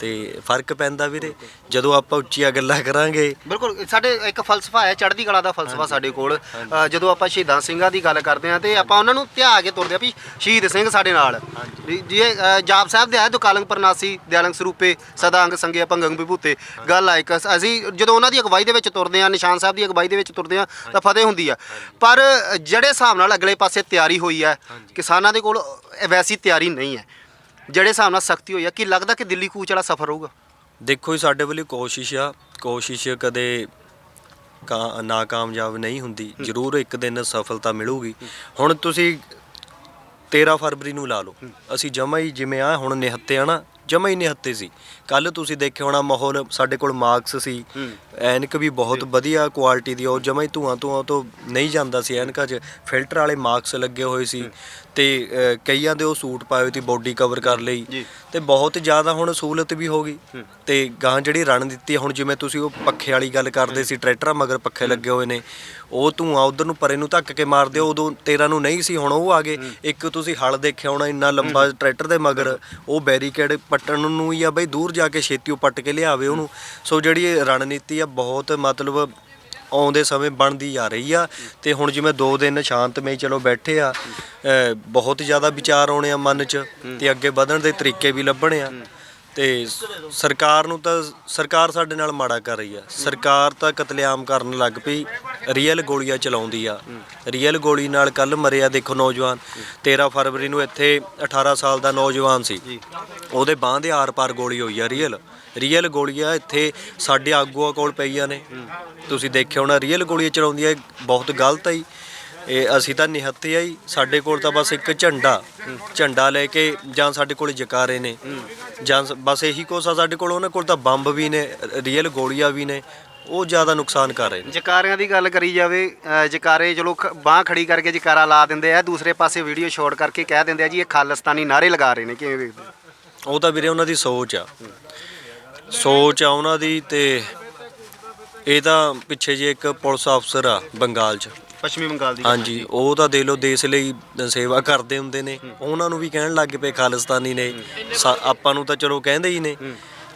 ਤੇ ਫ਼ਰਕ ਪੈਂਦਾ ਵੀਰੇ। ਜਦੋਂ ਆਪਾਂ ਉੱਚੀਆਂ ਗੱਲਾਂ ਕਰਾਂਗੇ। ਬਿਲਕੁਲ ਸਾਡੇ ਇੱਕ ਫਲਸਫਾ ਹੈ ਚੜ੍ਹਦੀ ਕਲਾ ਦਾ ਫਲਸਫਾ ਸਾਡੇ ਕੋਲ। ਅ, ਜਦੋਂ ਆਪਾਂ ਸ਼ਹੀਦਾਂ ਸਿੰਘਾਂ ਦੀ ਗੱਲ ਕਰਦੇ ਆ ਤੇ ਆਪਾਂ ਉਹਨਾਂ ਨੂੰ ਧਿਆ ਕੇ ਤੁਰਦੇ ਆ ਵੀ ਸ਼ਹੀਦ ਸਿੰਘ ਸਾਡੇ ਨਾਲ। ਵੀ ਜੀ ਇਹ, ਅ, ਜਾਪ ਸਾਹਿਬ ਦੇ ਆਇਆ ਦੁਕਾਲੰਗ ਪਰਨਾਸੀ ਦਿਆਲੰਗ ਸਰੂਪੇ ਸਦਾ ਅੰਗ ਸੰਗੇ ਭੰਗੰਗ ਵਿਭੂਤੇ। ਗੱਲ ਆ ਇੱਕ ਅਸੀਂ ਜਦੋਂ ਉਹਨਾਂ ਦੀ ਅਗਵਾਈ ਦੇ ਵਿੱਚ ਤੁਰਦੇ ਆ ਨਿਸ਼ਾਨ ਸਾਹਿਬ ਦੀ ਅਗਵਾਈ ਦੇ ਵਿੱਚ ਤੁਰਦੇ ਆ ਤਾਂ ਫਤਿਹ ਹੁੰਦੀ ਆ। ਪਰ ਜਿਹੜੇ ਹਿਸਾਬ ਨਾਲ ਅਗਲੇ ਪਾਸੇ ਤਿਆਰੀ ਹੋਈ ਹੈ ਕਿਸਾਨਾਂ ਦੇ ਕੋਲ ਵੈਸੀ ਤਿਆਰੀ ਨਹੀਂ ਹੈ। ਜਿਹੜੇ ਹਿਸਾਬ ਨਾਲ ਸਖਤੀ ਹੋਈ ਆ ਕੀ ਲੱਗਦਾ ਕਿ ਦਿੱਲੀ ਕੂਚ ਵਾਲਾ ਸਫ਼ਰ ਹੋਊਗਾ ਦੇਖੋ ਜੀ ਸਾਡੇ ਵੱਲੋਂ ਕੋਸ਼ਿਸ਼ ਆ ਕੋਸ਼ਿਸ਼ ਕਦੇ ਕਾ ਨਾਕਾਮਯਾਬ ਨਹੀਂ ਹੁੰਦੀ। ਜ਼ਰੂਰ ਇੱਕ ਦਿਨ ਸਫਲਤਾ ਮਿਲੂਗੀ। ਹੁਣ ਤੁਸੀਂ 13 ਫਰਵਰੀ ਨੂੰ ਲਾ ਲਓ। ਅਸੀਂ ਜਮਾ ਹੀ ਜਿਵੇਂ ਆ ਹੁਣ ਨਿਹੱਤੇ ਆ ਨਾ ਜਮਾ ਹੀ ਨਿਹੱਤੇ ਸੀ। ਕੱਲ ਤੁਸੀਂ ਦੇਖਿਆ ਹੋਣਾ ਮਾਹੌਲ ਸਾਡੇ ਕੋਲ ਮਾਰਕਸ ਸੀ। ਐਨਕ ਵੀ ਬਹੁਤ ਵਧੀਆ ਕੁਆਲਿਟੀ ਦੀ ਉਹ ਜਮਾ ਹੀ ਧੂਆਂ ਧੂਆਂ ਤੋਂ ਨਹੀਂ ਜਾਂਦਾ ਸੀ ਐਨਕਾਂ 'ਚ। ਫਿਲਟਰ ਵਾਲੇ ਮਾਰਕਸ ਲੱਗੇ ਹੋਏ ਸੀ ਤੇ ਅ, ਕਈਆਂ ਦੇ ਉਹ ਸੂਟ ਪਾਏ ਹੋਏ ਸੀ ਬੋਡੀ ਕਵਰ ਕਰ ਲਈ। ਤੇ ਬਹੁਤ ਜ਼ਿਆਦਾ ਹੁਣ ਸਹੂਲਤ ਵੀ ਹੋ ਗਈ। ਤੇ ਗਾਂ ਜਿਹੜੀ ਰਣਨੀਤੀ ਹੈ, ਹੁਣ ਜਿਵੇਂ ਤੁਸੀਂ ਉਹ ਪੱਖੇ ਵਾਲੀ ਗੱਲ ਕਰਦੇ ਸੀ ਟਰੈਕਟਰਾਂ ਮਗਰ ਪੱਖੇ ਲੱਗੇ ਹੋਏ ਨੇ ਉਹ ਧੂਆਂ ਉਧਰ ਨੂੰ ਪਰੇ ਨੂੰ ਧੱਕ ਕੇ ਮਾਰਦੇ ਉਦੋਂ 13 ਨੂੰ ਨਹੀਂ ਸੀ ਹੁਣ ਉਹ ਆ ਗਏ। ਇੱਕ ਤੁਸੀਂ ਹਲ ਦੇਖਿਆ ਹੋਣਾ ਇੰਨਾ ਲੰਬਾ ਟਰੈਕਟਰ ਦੇ ਮਗਰ ਉਹ ਬੈਰੀਕੇਡ ਪੱਟਣ ਨੂੰ ਹੀ ਆ ਬਈ ਦੂਰ ਜਾ ਕੇ ਛੇਤੀ ਉਹ ਪੱਟ ਕੇ ਲਿਆਵੇ ਉਹਨੂੰ। ਸੋ ਜਿਹੜੀ ਇਹ ਰਣਨੀਤੀ ਆ, ਬਹੁਤ ਮਤਲਬ ਆਉਂਦੇ ਸਮੇਂ ਬਣਦੀ ਜਾ ਰਹੀ ਆ। ਤੇ ਹੁਣ ਜਿਵੇਂ ਦੋ ਦਿਨ ਸ਼ਾਂਤਮਈ ਚਲੋ ਬੈਠੇ ਆ, ਅਹ ਬਹੁਤ ਜ਼ਿਆਦਾ ਵਿਚਾਰ ਆਉਣੇ ਆ ਮਨ 'ਚ ਤੇ ਅੱਗੇ ਵਧਣ ਦੇ ਤਰੀਕੇ ਵੀ ਲੱਭਣੇ ਆ। ਤੇ ਸਰਕਾਰ ਨੂੰ ਤਾਂ ਸਰਕਾਰ ਸਾਡੇ ਨਾਲ ਮਾੜਾ ਕਰ ਰਹੀ ਆ। ਸਰਕਾਰ ਤਾਂ ਕਤਲੇਆਮ ਕਰਨ ਲੱਗ ਪਈ ਰੀਅਲ ਗੋਲੀਆਂ ਚਲਾਉਂਦੀ ਆ। ਰੀਅਲ ਗੋਲੀ ਨਾਲ ਕੱਲ ਮਰਿਆ ਦੇਖੋ ਨੌਜਵਾਨ 13 ਫਰਵਰੀ ਨੂੰ ਇੱਥੇ 18 ਸਾਲ ਦਾ ਨੌਜਵਾਨ ਸੀ। ਉਹਦੇ ਬਾਹ ਦੇ ਆਰ-ਪਾਰ ਗੋਲੀ ਹੋਈ ਆ ਰੀਅਲ ਰੀਅਲ ਗੋਲੀਆਂ ਇੱਥੇ ਸਾਡੇ ਆਗੂਆਂ ਕੋਲ ਪਈਆਂ ਨੇ। ਤੁਸੀਂ ਦੇਖਿਆ ਹੋਣਾ ਰੀਅਲ ਗੋਲੀਆਂ ਚਲਾਉਂਦੀਆਂ ਇਹ ਬਹੁਤ ਗਲਤ ਆ ਜੀ। ਇਹ ਅਸੀਂ ਤਾਂ ਨਿਹੱਤੇ ਆ ਜੀ। ਸਾਡੇ ਕੋਲ ਤਾਂ ਬਸ ਇੱਕ ਝੰਡਾ ਝੰਡਾ ਲੈ ਕੇ ਜਾਂ ਸਾਡੇ ਕੋਲ ਜਕਾਰੇ ਨੇ। ਜਾਂ ਸ- ਬਸ ਇਹੀ ਆ ਸਾਡੇ ਕੋਲ। ਉਹਨਾਂ ਕੋਲ ਤਾਂ ਬੰਬ ਵੀ ਨੇ ਰੀਅਲ ਗੋਲੀਆਂ ਵੀ ਨੇ। ਉਹ ਜ਼ਿਆਦਾ ਨੁਕਸਾਨ ਕਰ ਰਹੇ ਨੇ। ਜਕਾਰਿਆਂ ਦੀ ਗੱਲ ਕਰੀ ਜਾਵੇ ਅ, ਜਕਾਰੇ ਚਲੋ ਬਾਹ ਖੜੀ ਕਰਕੇ ਜਕਾਰਾ ਲਾ ਦਿੰਦੇ ਆ। ਦੂਸਰੇ ਪਾਸੇ ਵੀਡੀਓ ਸ਼ਾਟ ਕਰਕੇ ਕਹਿ ਦਿੰਦੇ ਆ ਜੀ ਇਹ ਖਾਲਿਸਤਾਨੀ ਨਾਰੇ ਲਗਾ ਰਹੇ ਨੇ। ਕਿਵੇਂ ਵੇਖਦੇ ਹੋ? ਉਹ ਤਾਂ ਵੀਰੇ ਉਹਨਾਂ ਦੀ ਸੋਚ ਆ। ਸੋਚ ਆ ਉਹਨਾਂ ਦੀ ਤੇ ਇਹ ਤਾਂ ਪਿੱਛੇ ਜੇ ਇੱਕ ਪੁਲਿਸ ਅਫਸਰ ਆ ਬੰਗਾਲ 'ਚ। ਪੱਛਮੀ ਬੰਗਾਲ ਦੀ ਹਾਂਜੀ ਉਹ ਤਾਂ ਦੇ ਲੋ ਦੇਸ਼ ਲਈ ਸੇਵਾ ਕਰਦੇ ਹੁੰਦੇ ਨੇ। ਉਹਨਾਂ ਨੂੰ ਵੀ ਕਹਿਣ ਲੱਗ ਪਏ ਖਾਲਿਸਤਾਨੀ ਨੇ। ਸਾ- ਆਪਾਂ ਨੂੰ ਤਾਂ ਚਲੋ ਕਹਿੰਦੇ ਹੀ ਨੇ।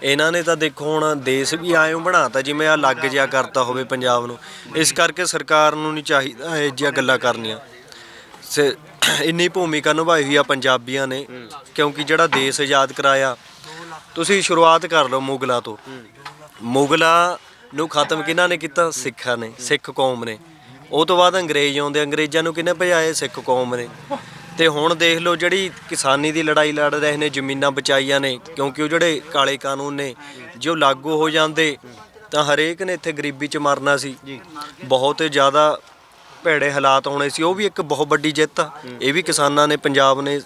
ਇਹਨਾਂ ਨੇ ਤਾਂ ਦੇਖੋ ਹੁਣ ਦੇਸ਼ ਵੀ ਆਇਓ ਬਣਾਤਾ ਜਿਵੇਂ ਆ ਲੱਗ ਜਿਆ ਕਰਤਾ ਹੋਵੇ ਪੰਜਾਬ ਨੂੰ। ਇਸ ਕਰਕੇ ਸਰਕਾਰ ਨੂੰ ਨਹੀਂ ਚਾਹੀਦਾ ਇਹ ਜਿਹੀਆਂ ਗੱਲਾਂ ਕਰਨੀਆਂ। ਸੇ ਇੰਨੀ ਭੂਮਿਕਾ ਨਿਭਾਈ ਹੋਈ ਆ ਪੰਜਾਬੀਆਂ ਨੇ ਕਿਉਂਕਿ ਜਿਹੜਾ ਦੇਸ਼ ਆਜ਼ਾਦ ਕਰਾਇਆ ਤੁਸੀਂ ਸ਼ੁਰੂਆਤ ਕਰ ਲਓ ਮੁਗਲਾਂ ਤੋਂ। ਮੁਗਲਾਂ ਨੂੰ ਖਤਮ ਕਿਹਨਾਂ ਨੇ ਕੀਤਾ? ਸਿੱਖਾਂ ਨੇ ਸਿੱਖ ਕੌਮ ਨੇ। ਉਹ ਤੋਂ ਬਾਅਦ ਅੰਗਰੇਜ਼ ਆਉਂਦੇ ਅੰਗਰੇਜ਼ਾਂ ਨੂੰ ਕਿਹਨੇ ਭਜਾਏ? ਸਿੱਖ ਕੌਮ ਨੇ। ਤੇ ਹੁਣ ਦੇਖ ਲਓ ਜਿਹੜੀ ਕਿਸਾਨੀ ਦੀ ਲੜਾਈ ਲੜ ਰਹੇ ਨੇ ਜ਼ਮੀਨਾਂ ਬਚਾਈਆਂ ਨੇ ਕਿਉਂਕਿ ਉਹ ਜਿਹੜੇ ਕਾਲੇ ਕਾਨੂੰਨ ਨੇ ਜੋ ਲਾਗੂ ਹੋ ਜਾਂਦੇ ਤਾਂ ਹਰੇਕ ਨੇ ਇੱਥੇ ਗਰੀਬੀ 'ਚ ਮਰਨਾ ਸੀ। ਬਹੁਤ ਜ਼ਿਆਦਾ ਭੈੜੇ ਹਾਲਾਤ ਹੋਣੇ ਸੀ। ਉਹ ਵੀ ਇੱਕ ਬਹੁਤ ਵੱਡੀ ਜਿੱਤ ਆ। ਇਹ ਵੀ ਕਿਸਾਨਾਂ ਨੇ ਪੰਜਾਬ ਨੇ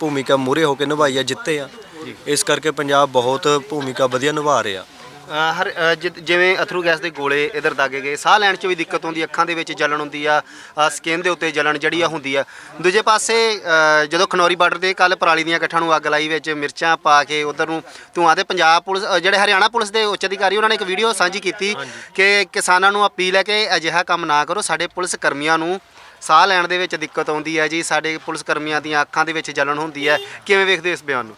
ਭੂਮਿਕਾ ਮੂਰੇ ਹੋ ਕੇ ਨਿਭਾਈ ਆ ਜਿੱਤੇ ਆ। ਇਸ ਕਰਕੇ ਪੰਜਾਬ ਬਹੁਤ ਭੂਮਿਕਾ ਵਧੀਆ ਨਿਭਾ ਰਿਹਾ। ਅ, ਹਰ ਅ, ਜਿਵੇਂ ਅਥਰੂ ਗੈਸ ਦੇ ਗੋਲੇ ਇਧਰ ਦਾਗੇ ਗਏ ਸਾਹ ਲੈਣ 'ਚ ਵੀ ਦਿੱਕਤ ਹੁੰਦੀ ਅੱਖਾਂ ਦੇ ਵਿੱਚ ਜਲਨ ਹੁੰਦੀ ਆ ਸਕਿਨ ਦੇ ਉੱਤੇ ਜਲਨ ਜਿਹੜੀ ਆ ਹੁੰਦੀ ਆ। ਦੂਜੇ ਪਾਸੇ ਅ, ਜਦੋਂ ਖਨੌਰੀ ਬਾਰਡਰ ਤੇ ਕੱਲ ਪਰਾਲੀ ਦੀਆਂ ਇਕੱਠਾਂ ਨੂੰ ਅੱਗ ਲਾਈ ਵਿੱਚ ਮਿਰਚਾਂ ਪਾ ਕੇ ਉਧਰ ਨੂੰ ਤੇ ਪੰਜਾਬ ਪੁਲਿਸ ਅ, ਜਿਹੜੇ ਹਰਿਆਣਾ ਪੁਲਿਸ ਦੇ ਉੱਚ ਅਧਿਕਾਰੀ ਉਹਨਾਂ ਨੇ ਇੱਕ ਵੀਡੀਓ ਸਾਂਝੀ ਕੀਤੀ ਕਿ ਕਿਸਾਨਾਂ ਨੂੰ ਅਪੀਲ ਹੈ ਕਿ ਅਜਿਹਾ ਕੰਮ ਨਾ ਕਰੋ ਸਾਡੇ ਪੁਲਿਸ ਕਰਮੀਆਂ ਨੂੰ ਸਾਹ ਲੈਣ ਦੇ ਵਿੱਚ ਦਿੱਕਤ ਆਉਂਦੀ ਹੈ ਜੀ ਸਾਡੇ ਪੁਲਿਸ ਕਰਮੀਆਂ ਦੀਆਂ ਅੱਖਾਂ ਦੇ ਵਿੱਚ ਜਲਨ ਹੁੰਦੀ ਹੈ। ਕਿਵੇਂ ਵੇਖਦੇ ਹੋ ਇਸ ਬਿਆਨ ਨੂੰ?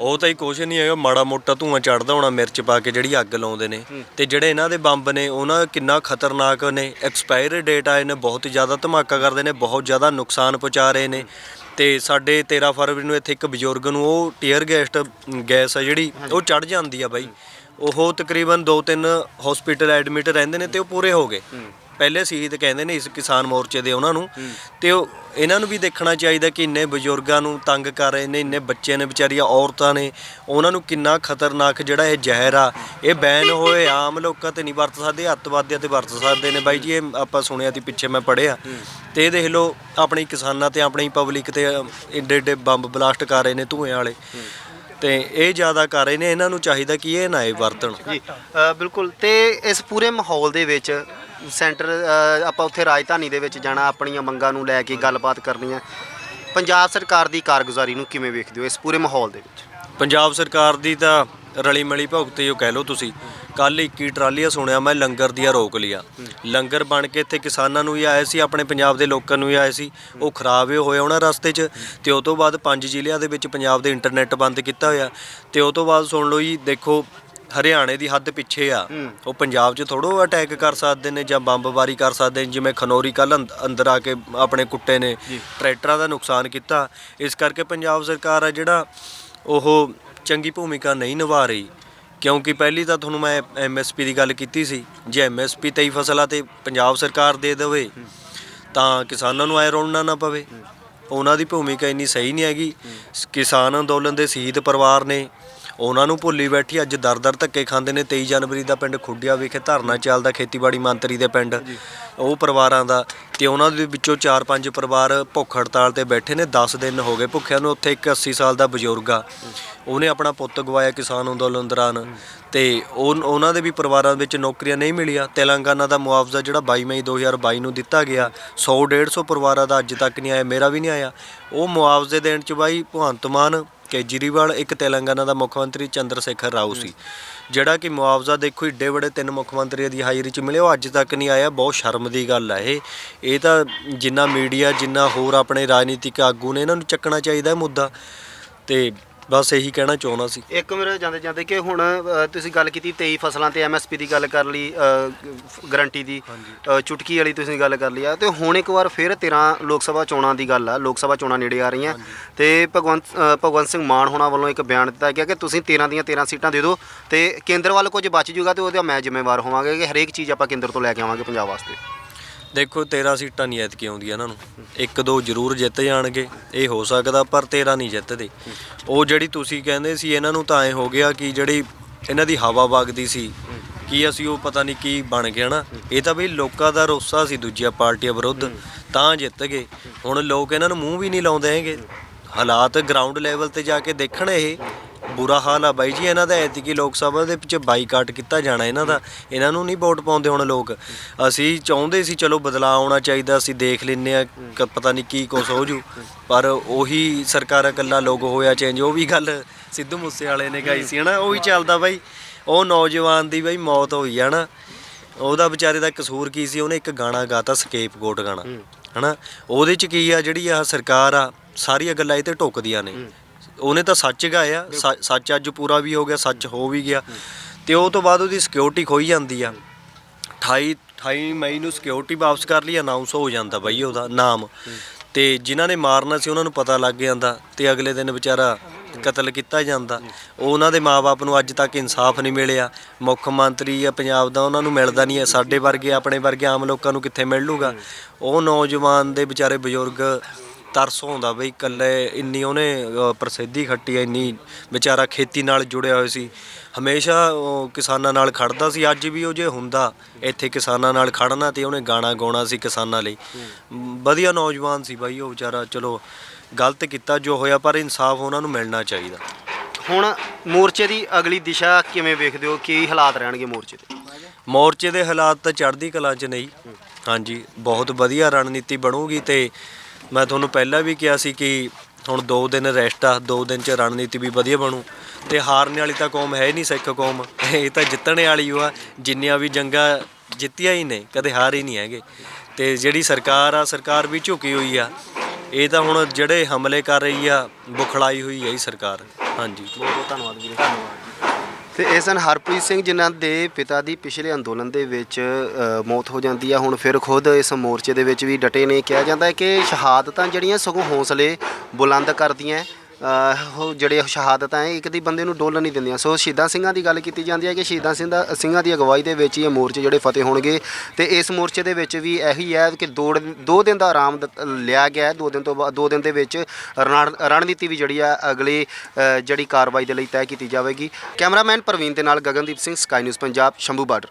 ਉਹ ਤਾਂ ਹੀ ਕੁਛ ਨਹੀਂ ਹੈਗਾ ਮਾੜਾ ਮੋਟਾ ਧੂਆਂ ਚੜਦਾ ਹੋਣਾ ਮਿਰਚ ਪਾ ਕੇ ਜਿਹੜੀ ਅੱਗ ਲਾਉਂਦੇ ਨੇ। ਤੇ ਜਿਹੜੇ ਇਹਨਾਂ ਦੇ ਬੰਬ ਨੇ ਉਹਨਾਂ ਕਿੰਨਾ ਖਤਰਨਾਕ ਨੇ ਐਕਸਪਾਇਰ ਡੇਟ ਆਏ ਨੇ ਬਹੁਤ ਜ਼ਿਆਦਾ ਧਮਾਕਾ ਕਰਦੇ ਨੇ ਬਹੁਤ ਜ਼ਿਆਦਾ ਨੁਕਸਾਨ ਪਹੁੰਚਾ ਰਹੇ ਨੇ। ਤੇ ਸਾਡੇ 13 ਫਰਵਰੀ ਨੂੰ ਇੱਥੇ ਇੱਕ ਬਜ਼ੁਰਗ ਨੂੰ ਉਹ ਟੀਅਰ ਗੈਸਟ ਗੈਸ ਆ ਜਿਹੜੀ ਉਹ ਚੜ ਜਾਂਦੀ ਆ ਬਾਈ। ਉਹ ਤਕਰੀਬਨ 2-3 ਹਸਪੀਟਲ ਐਡਮਿਟ ਰਹਿੰਦੇ ਨੇ ਤੇ ਉਹ ਪੂਰੇ ਹੋ ਗਏ। ਪਹਿਲੇ ਸ਼ਹੀਦ ਕਹਿੰਦੇ ਨੇ ਇਸ ਕਿਸਾਨ ਮੋਰਚੇ ਦੇ ਉਹਨਾਂ ਨੂੰ। ਤੇ ਉਹ ਇਹਨਾਂ ਨੂੰ ਵੀ ਦੇਖਣਾ ਚਾਹੀਦਾ ਕਿ ਇੰਨੇ ਬਜ਼ੁਰਗਾਂ ਨੂੰ ਤੰਗ ਕਰ ਰਹੇ ਨੇ, ਇੰਨੇ ਬੱਚੇ ਨੇ ਵਿਚਾਰੀਆਂ, ਔਰਤਾਂ ਨੇ। ਉਹਨਾਂ ਨੂੰ ਕਿੰਨਾ ਖਤਰਨਾਕ ਜਿਹੜਾ ਇਹ ਜ਼ਹਿਰ ਆ। ਇਹ ਬੈਨ ਹੋਏ ਆਮ ਲੋਕਾਂ ਤੇ ਨਹੀਂ ਵਰਤ ਸਕਦੇ, ਅੱਤਵਾਦੀਆਂ ਤੇ ਵਰਤ ਸਕਦੇ ਨੇ। ਬਾਈ ਜੀ, ਇਹ ਆਪਾਂ ਸੁਣਿਆ ਸੀ, ਪਿੱਛੇ ਮੈਂ ਪੜਿਆ ਤੇ ਇਹ ਦੇਖ ਲਓ, ਆਪਣੀ ਕਿਸਾਨਾਂ ਤੇ, ਆਪਣੀ ਪਬਲਿਕ ਤੇ ਏਡੇ ਏਡੇ ਬੰਬ ਬਲਾਸਟ ਕਰ ਰਹੇ ਨੇ ਧੂਏ ਵਾਲੇ। ਤੇ ਇਹ ਜ਼ਿਆਦਾ ਕਰ ਰਹੇ ਨੇ, ਇਹਨਾਂ ਨੂੰ ਚਾਹੀਦਾ ਕਿ ਇਹ ਨਾ ਇਹ ਵਰਤਣ। ਜੀ ਬਿਲਕੁਲ। ਤੇ ਇਸ ਪੂਰੇ ਮਾਹੌਲ ਦੇ ਵਿੱਚ ਸੈਂਟਰ ਅ, ਆਪਾਂ ਉੱਥੇ ਰਾਜਧਾਨੀ ਦੇ ਵਿੱਚ ਜਾਣਾ ਆਪਣੀਆਂ ਮੰਗਾਂ ਨੂੰ ਲੈ ਕੇ ਗੱਲਬਾਤ ਕਰਨੀ ਹੈ। ਪੰਜਾਬ ਸਰਕਾਰ ਦੀ ਕਾਰਗੁਜ਼ਾਰੀ ਨੂੰ ਕਿਵੇਂ ਵੇਖਦੇ ਹੋ ਇਸ ਪੂਰੇ ਮਾਹੌਲ ਦੇ ਵਿੱਚ? ਪੰਜਾਬ ਸਰਕਾਰ ਦੀ ਤਾਂ ਰਲੀ ਮਿਲੀ ਭੁਗਤ ਜੋ ਕਹਿ ਲਓ ਤੁਸੀਂ। ਕੱਲ 21 ਟਰਾਲੀਆਂ ਸੁਣਿਆ ਮੈਂ ਲੰਗਰ ਦੀਆਂ ਰੋਕ ਲਿਆ ਲੰਗਰ ਬਣ ਕੇ ਇੱਥੇ ਕਿਸਾਨਾਂ ਨੂੰ ਵੀ ਆਏ ਸੀ ਆਪਣੇ ਪੰਜਾਬ ਦੇ ਲੋਕਾਂ ਨੂੰ ਵੀ ਆਏ ਸੀ। ਉਹ ਖਰਾਬ ਹੋਏ ਉਹਨਾਂ ਰਸਤੇ 'ਚ ਤੇ ਉਹ ਤੋਂ ਬਾਅਦ ਪੰਜ ਜ਼ਿਲ੍ਹਿਆਂ ਦੇ ਵਿੱਚ ਪੰਜਾਬ ਦੇ ਇੰਟਰਨੈਟ ਬੰਦ ਕੀਤਾ ਹੋਇਆ। ਤੇ ਉਹ ਤੋਂ ਬਾਅਦ ਸੁਣ ਲਓ ਜੀ ਦੇਖੋ ਹਰਿਆਣੇ ਦੀ ਹੱਦ ਪਿੱਛੇ ਆ। ਉਹ ਪੰਜਾਬ 'ਚ ਥੋੜੋ ਅਟੈਕ ਕਰ ਸਕਦੇ ਨੇ ਜਾਂ ਬੰਬਬਾਰੀ ਕਰ ਸਕਦੇ ਨੇ ਜਿਵੇਂ ਖਨੌਰੀ ਕੱਲ ਅੰਦਰ ਆ ਕੇ ਆਪਣੇ ਕੁੱਟੇ ਨੇ ਟਰੈਕਟਰਾਂ ਦਾ ਨੁਕਸਾਨ ਕੀਤਾ। ਇਸ ਕਰਕੇ ਪੰਜਾਬ ਸਰਕਾਰ ਆ ਜਿਹੜਾ ਉਹ ਚੰਗੀ ਭੂਮਿਕਾ ਨਹੀਂ ਨਿਭਾ ਰਹੀ। ਕਿਉਂਕਿ ਪਹਿਲੀ ਤਾਂ ਤੁਹਾਨੂੰ ਮੈਂ ਐਮਐਸਪੀ ਦੀ ਗੱਲ ਕੀਤੀ ਸੀ ਜੇ ਐਮਐਸਪੀ 23 ਫਸਲਾਂ ਤੇ ਪੰਜਾਬ ਸਰਕਾਰ ਦੇ ਦੇਵੇ ਤਾਂ ਕਿਸਾਨਾਂ ਨੂੰ ਐ ਰੋਣਾ ਨਾ ਪਵੇ। ਉਹਨਾਂ ਦੀ ਭੂਮਿਕਾ ਇੰਨੀ ਸਹੀ ਨਹੀਂ ਹੈਗੀ। ਕਿਸਾਨ ਅੰਦੋਲਨ ਦੇ ਸ਼ਹੀਦ ਪਰਿਵਾਰ ਨੇ ਉਹਨਾਂ ਨੂੰ ਭੁੱਲੀ ਬੈਠੀ ਅੱਜ ਦਰ-ਦਰ ਧੱਕੇ ਖਾਂਦੇ ਨੇ। 23 ਜਨਵਰੀ ਦਾ ਪਿੰਡ ਖੁੱਡਿਆ ਵਿਖੇ ਧਰਨਾ ਚੱਲਦਾ ਖੇਤੀਬਾੜੀ ਮੰਤਰੀ ਦੇ ਪਿੰਡ। ਉਹ ਪਰਿਵਾਰਾਂ ਦਾ ਤੇ ਉਹਨਾਂ ਦੇ ਵਿੱਚੋਂ 4-5 ਪਰਿਵਾਰ ਭੁੱਖ ਹੜਤਾਲ ਤੇ ਬੈਠੇ ਨੇ। 10 ਦਿਨ ਹੋ ਗਏ ਭੁੱਖਿਆਂ ਨੂੰ ਉੱਥੇ ਇੱਕ 80 ਸਾਲ ਦਾ ਬਜ਼ੁਰਗ ਆ। ਉਹਨੇ ਆਪਣਾ ਪੁੱਤ ਗਵਾਇਆ ਕਿਸਾਨ ਅੰਦੋਲਨ ਦੌਰਾਨ ਤੇ ਉਹ ਉਹਨਾਂ ਦੇ ਵੀ ਪਰਿਵਾਰਾਂ ਵਿੱਚ ਨੌਕਰੀਆਂ ਨਹੀਂ ਮਿਲੀਆਂ। ਤੇਲੰਗਾਨਾ ਦਾ ਮੁਆਵਜ਼ਾ ਜਿਹੜਾ 22 ਮਈ 2022 ਨੂੰ ਦਿੱਤਾ ਗਿਆ। 100 150 ਪਰਿਵਾਰਾਂ ਦਾ ਅੱਜ ਤੱਕ ਨਹੀਂ ਆਇਆ ਮੇਰਾ ਵੀ ਨਹੀਂ ਆਇਆ। ਉਹ ਮੁਆਵਜ਼ੇ ਦੇਣ ਚ ਬਾਈ ਭਗਵੰਤ ਮਾਨ ਕੇਜਰੀਵਾਲ, ਇੱਕ ਤੇਲੰਗਾਨਾ ਦਾ ਮੁੱਖ ਮੰਤਰੀ ਚੰਦਰ ਸ਼ੇਖਰ ਰਾਓ ਸੀ। ਜਿਹੜਾ ਕਿ ਮੁਆਵਜ਼ਾ ਦੇਖੋ ਏਡੇ ਵੱਡੇ ਤਿੰਨ ਮੁੱਖ ਮੰਤਰੀਆਂ ਦੀ ਹਾਜ਼ਰੀ 'ਚ ਮਿਲਿਆ, ਉਹ ਅੱਜ ਤੱਕ ਨਹੀਂ ਆਇਆ, ਬਹੁਤ ਸ਼ਰਮ ਦੀ ਗੱਲ ਹੈ ਇਹ। ਇਹ ਤਾਂ ਜਿੰਨਾ ਮੀਡੀਆ, ਜਿੰਨਾ ਹੋਰ ਆਪਣੇ ਰਾਜਨੀਤਿਕ ਆਗੂ ਨੇ ਇਹਨਾਂ ਨੂੰ ਚੱਕਣਾ ਚਾਹੀਦਾ ਇਹ ਮੁੱਦਾ। ਤੇ ਬਸ ਇਹੀ ਕਹਿਣਾ ਚਾਹੁੰਦਾ ਸੀ। ਇੱਕ ਮੇਰੇ ਜਾਂਦੇ ਜਾਂਦੇ ਕਿ ਹੁਣ ਅ, ਤੁਸੀਂ ਗੱਲ ਕੀਤੀ 23 ਫਸਲਾਂ ਤੇ ਐਮਐਸਪੀ ਦੀ ਗੱਲ ਕਰ ਲਈ ਗਾਰੰਟੀ ਦੀ ਅ, ਚੁਟਕੀ ਵਾਲੀ ਤੁਸੀਂ ਗੱਲ ਕਰ ਲਈ ਆ। ਤੇ ਹੁਣ ਇੱਕ ਵਾਰ ਫਿਰ 13 ਲੋਕ ਸਭਾ ਚੋਣਾਂ ਦੀ ਗੱਲ ਆ ਲੋਕ ਸਭਾ ਚੋਣਾਂ ਨੇੜੇ ਆ ਰਹੀਆਂ। ਤੇ ਭਗਵੰਤ ਅ, ਭਗਵੰਤ ਸਿੰਘ ਮਾਨ ਹੋਣਾ ਵੱਲੋਂ ਇੱਕ ਬਿਆਨ ਦਿੱਤਾ ਗਿਆ ਕਿ ਤੁਸੀਂ 13 ਦੀਆਂ 13 ਸੀਟਾਂ ਦੇ ਦਿਓ ਤੇ ਕੇਂਦਰ ਵੱਲ ਕੁਝ ਬਚ ਜੂਗਾ ਤੇ ਉਹਦਾ ਮੈਂ ਜ਼ਿੰਮੇਵਾਰ ਹੋਵਾਂਗਾ ਕਿ ਹਰੇਕ ਚੀਜ਼ ਆਪਾਂ ਕੇਂਦਰ ਤੋਂ ਲੈ ਕੇ ਆਵਾਂਗੇ ਪੰਜਾਬ ਵਾਸਤੇ। ਦੇਖੋ 13 ਸੀਟਾਂ ਨਹੀਂ ਐਤਕੀ ਆਉਂਦੀਆਂ ਇਹਨਾਂ ਨੂੰ। ਇੱਕ ਦੋ ਜ਼ਰੂਰ ਜਿੱਤ ਜਾਣਗੇ, ਇਹ ਹੋ ਸਕਦਾ, ਪਰ 13 ਨਹੀਂ ਜਿੱਤਦੇ। ਉਹ ਜਿਹੜੀ ਤੁਸੀਂ ਕਹਿੰਦੇ ਸੀ, ਇਹਨਾਂ ਨੂੰ ਤਾਂ ਐ ਹੋ ਗਿਆ ਕਿ ਜਿਹੜੀ ਇਹਨਾਂ ਦੀ ਹਵਾ ਵਗਦੀ ਸੀ, ਕੀ ਅਸੀਂ ਉਹ ਪਤਾ ਨਹੀਂ ਕੀ ਬਣ ਗਿਆ ਨਾ ਇਹ ਤਾਂ ਬਈ ਲੋਕਾਂ ਦਾ ਰੋਸਾ ਸੀ ਦੂਜੀਆਂ ਪਾਰਟੀਆਂ ਵਿਰੁੱਧ, ਤਾਂ ਜਿੱਤ ਗਏ। ਹੁਣ ਲੋਕ ਇਹਨਾਂ ਨੂੰ ਮੂੰਹ ਵੀ ਨਹੀਂ ਲਾਉਂਦੇ ਹੈਗੇ। ਹਾਲਾਤ ਗਰਾਊਂਡ ਲੈਵਲ ਤੇ ਜਾ ਕੇ ਦੇਖਣ ਇਹ ਬੁਰਾ ਹਾਲ ਆ ਬਾਈ ਜੀ ਇਹਨਾਂ ਦਾ ਐਤਕੀ ਲੋਕ ਸਭਾ ਦੇ ਵਿੱਚ ਬਾਈਕਾਟ ਕੀਤਾ ਜਾਣਾ ਇਹਨਾਂ ਦਾ। ਇਹਨਾਂ ਨੂੰ ਨਹੀਂ ਵੋਟ ਪਾਉਂਦੇ ਹੁਣ ਲੋਕ। ਅਸੀਂ ਚਾਹੁੰਦੇ ਸੀ ਚਲੋ ਬਦਲਾਅ ਆਉਣਾ ਚਾਹੀਦਾ ਅਸੀਂ ਦੇਖ ਲੈਨੇ ਆ ਪਤਾ ਨਹੀਂ ਕੀ ਕੁਛ ਹੋ ਜੂ। ਪਰ ਉਹੀ ਸਰਕਾਰ ਇਕੱਲਾ ਲੋਕ ਹੋਇਆ ਚੇਂਜ ਉਹ ਵੀ ਗੱਲ ਸਿੱਧੂ ਮੂਸੇ ਵਾਲੇ ਨੇ ਗਾਈ ਸੀ ਹਨਾ? ਉਹ ਵੀ ਚੱਲਦਾ ਬਾਈ। ਉਹ ਨੌਜਵਾਨ ਦੀ ਬਾਈ ਮੌਤ ਹੋਈ ਆ ਨਾ ਉਹਦਾ ਵਿਚਾਰੇ ਦਾ ਕਸੂਰ ਕੀ ਸੀ? ਉਹਨੇ ਇੱਕ ਗਾਣਾ ਗਾਤਾ ਸਕੇਪ ਗੋਟ ਗਾਣਾ ਹਨਾ? ਉਹਦੇ ਚ ਕੀ ਆ ਜਿਹੜੀ ਆ ਸਰਕਾਰ ਆ ਸਾਰੀਆਂ ਗੱਲਾਂ ਇਹ ਤੇ ਟੋਕਦੀਆਂ ਨੇ। ਉਹਨੇ ਤਾਂ ਸੱਚ ਗਾਇਆ ਸ- ਸੱਚ ਅੱਜ ਪੂਰਾ ਵੀ ਹੋ ਗਿਆ ਸੱਚ ਹੋ ਵੀ ਗਿਆ। ਤੇ ਉਹ ਤੋਂ ਬਾਅਦ ਉਹਦੀ ਸਿਕਿਉਰਿਟੀ ਖੋਈ ਜਾਂਦੀ ਆ। 28 28 ਮਈ ਨੂੰ ਸਿਕਿਉਰਿਟੀ ਵਾਪਸ ਕਰ ਲਈ ਅਨਾਉਂਸ ਹੋ ਜਾਂਦਾ ਬਈ ਉਹਦਾ ਨਾਮ। ਤੇ ਜਿਨ੍ਹਾਂ ਨੇ ਮਾਰਨਾ ਸੀ ਉਹਨਾਂ ਨੂੰ ਪਤਾ ਲੱਗ ਜਾਂਦਾ ਤੇ ਅਗਲੇ ਦਿਨ ਵਿਚਾਰਾ ਕਤਲ ਕੀਤਾ ਜਾਂਦਾ। ਉਹ ਉਹਨਾਂ ਦੇ ਮਾਪੇ ਨੂੰ ਅੱਜ ਤੱਕ ਇਨਸਾਫ ਨਹੀਂ ਮਿਲਿਆ। ਮੁੱਖ ਮੰਤਰੀ ਆ ਪੰਜਾਬ ਦਾ ਉਹਨਾਂ ਨੂੰ ਮਿਲਦਾ ਨਹੀਂ ਹੈ। ਸਾਡੇ ਵਰਗੇ ਆਪਣੇ ਵਰਗੇ ਆਮ ਲੋਕਾਂ ਨੂੰ ਕਿੱਥੇ ਮਿਲ ਲੂਗਾ? ਉਹ ਨੌਜਵਾਨ ਦੇ ਵਿਚਾਰੇ ਬਜ਼ੁਰਗ ਤਰਸ ਹੁੰਦਾ ਬਈ ਇਕੱਲੇ ਇੰਨੀ ਉਹਨੇ ਅ, ਪ੍ਰਸਿੱਧੀ ਖੱਟੀ ਆ ਇੰਨੀ ਵਿਚਾਰਾ ਖੇਤੀ ਨਾਲ ਜੁੜਿਆ ਹੋਇਆ ਸੀ। ਹਮੇਸ਼ਾ ਉਹ ਕਿਸਾਨਾਂ ਨਾਲ ਖੜਦਾ ਸੀ ਅੱਜ ਵੀ ਉਹ ਜੇ ਹੁੰਦਾ ਇੱਥੇ ਕਿਸਾਨਾਂ ਨਾਲ ਖੜਨਾ ਤੇ ਉਹਨੇ ਗਾਣਾ ਗਾਉਣਾ ਸੀ ਕਿਸਾਨਾਂ ਲਈ। ਵਧੀਆ ਨੌਜਵਾਨ ਸੀ ਬਾਈ ਉਹ ਵਿਚਾਰਾ ਚਲੋ ਗਲਤ ਕੀਤਾ ਜੋ ਹੋਇਆ ਪਰ ਇਨਸਾਫ ਉਹਨਾਂ ਨੂੰ ਮਿਲਣਾ ਚਾਹੀਦਾ। ਹੁਣ ਮੋਰਚੇ ਦੀ ਅਗਲੀ ਦਿਸ਼ਾ ਕਿਵੇਂ ਵੇਖਦੇ ਹੋ? ਕੀ ਹਾਲਾਤ ਰਹਿਣਗੇ ਮੋਰਚੇ ਦੇ? ਮੋਰਚੇ ਦੇ ਹਾਲਾਤ ਤਾਂ ਚੜ੍ਹਦੀ ਕਲਾ 'ਚ ਨਹੀਂ। ਹਾਂਜੀ ਬਹੁਤ ਵਧੀਆ ਰਣਨੀਤੀ ਬਣੂਗੀ ਤੇ ਮੈਂ ਤੁਹਾਨੂੰ ਪਹਿਲਾਂ ਵੀ ਕਿਹਾ ਸੀ ਕਿ ਹੁਣ 2 ਦਿਨ ਰੈਸਟ ਆ 2 ਦਿਨ 'ਚ ਰਣਨੀਤੀ ਵੀ ਵਧੀਆ ਬਣੂ। ਤੇ ਹਾਰਨ ਵਾਲੀ ਤਾਂ ਕੌਮ ਹੈ ਹੀ ਨਹੀਂ ਸਿੱਖ ਕੌਮ। ਇਹ ਤਾਂ ਜਿੱਤਣ ਵਾਲੀ ਆ, ਜਿੰਨੀਆਂ ਵੀ ਜੰਗਾਂ ਜਿੱਤੀਆਂ ਹੀ ਨੇ, ਕਦੇ ਹਾਰ ਹੀ ਨਹੀਂ ਹੈਗੇ। ਤੇ ਜਿਹੜੀ ਸਰਕਾਰ ਆ, ਸਰਕਾਰ ਵੀ ਝੁਕੀ ਹੋਈ ਆ। ਇਹ ਤਾਂ ਹੁਣ ਜਿਹੜੇ ਹਮਲੇ ਕਰ ਰਹੀ ਆ, ਬੁਖਲਾਈ ਹੋਈ ਹੈ ਹੀ ਸਰਕਾਰ। ਹਾਂਜੀ। ਬਹੁਤ ਬਹੁਤ ਧੰਨਵਾਦ। ਵੀਰੇ ਤੇ ਇਹ ਸਨ ਹਰਪ੍ਰੀਤ ਸਿੰਘ ਜਿਨ੍ਹਾਂ ਦੇ ਪਿਤਾ ਦੀ ਪਿਛਲੇ ਅੰਦੋਲਨ ਦੇ ਵਿੱਚ ਅ, ਮੌਤ ਹੋ ਜਾਂਦੀ ਆ। ਹੁਣ ਫਿਰ ਖੁਦ ਇਸ ਮੋਰਚੇ ਦੇ ਵਿੱਚ ਵੀ ਡਟੇ ਨੇ। ਕਿਹਾ ਜਾਂਦਾ ਹੈ ਕਿ ਸ਼ਹਾਦਤਾਂ ਜਿਹੜੀਆਂ ਸਗੋਂ ਹੌਸਲੇ ਬੁਲੰਦ ਕਰਦੀਆਂ ਅ, ਉਹ ਜਿਹੜੇ ਸ਼ਹਾਦਤਾਂ ਹੈ ਇੱਕ ਦੀ ਬੰਦੇ ਨੂੰ ਡੋਲਣ ਨਹੀਂ ਦਿੰਦੀਆਂ। ਸੋ ਸ਼ਹੀਦਾਂ ਸਿੰਘਾਂ ਦੀ ਗੱਲ ਕੀਤੀ ਜਾਂਦੀ ਹੈ ਕਿ ਸ਼ਹੀਦਾਂ ਸਿੰਘ ਦਾ ਸਿੰਘਾਂ ਦੀ ਅਗਵਾਈ ਦੇ ਵਿੱਚ ਹੀ ਇਹ ਮੋਰਚੇ ਜਿਹੜੇ ਫਤਿਹ ਹੋਣਗੇ। ਤੇ ਇਸ ਮੋਰਚੇ ਦੇ ਵਿੱਚ ਵੀ ਇਹੀ ਹੈ ਕਿ ਦੋ ਦੋ ਦਿਨ ਦਾ ਆਰਾਮ ਦਿੱਤ- ਲਿਆ ਗਿਆ ਹੈ। ਦੋ ਦਿਨ ਤੋਂ ਬਾਅਦ ਦੋ ਦਿਨ ਦੇ ਵਿੱਚ ਰਣ- ਰਣਨੀਤੀ ਵੀ ਜਿਹੜੀ ਆ ਅਗਲੀ ਅ, ਜਿਹੜੀ ਕਾਰਵਾਈ ਦੇ ਲਈ ਤੈਅ ਕੀਤੀ ਜਾਵੇਗੀ। ਕੈਮਰਾਮੈਨ ਪ੍ਰਵੀਨ ਦੇ ਨਾਲ Gagandeep Singh Sky News Punjab Shambhu border.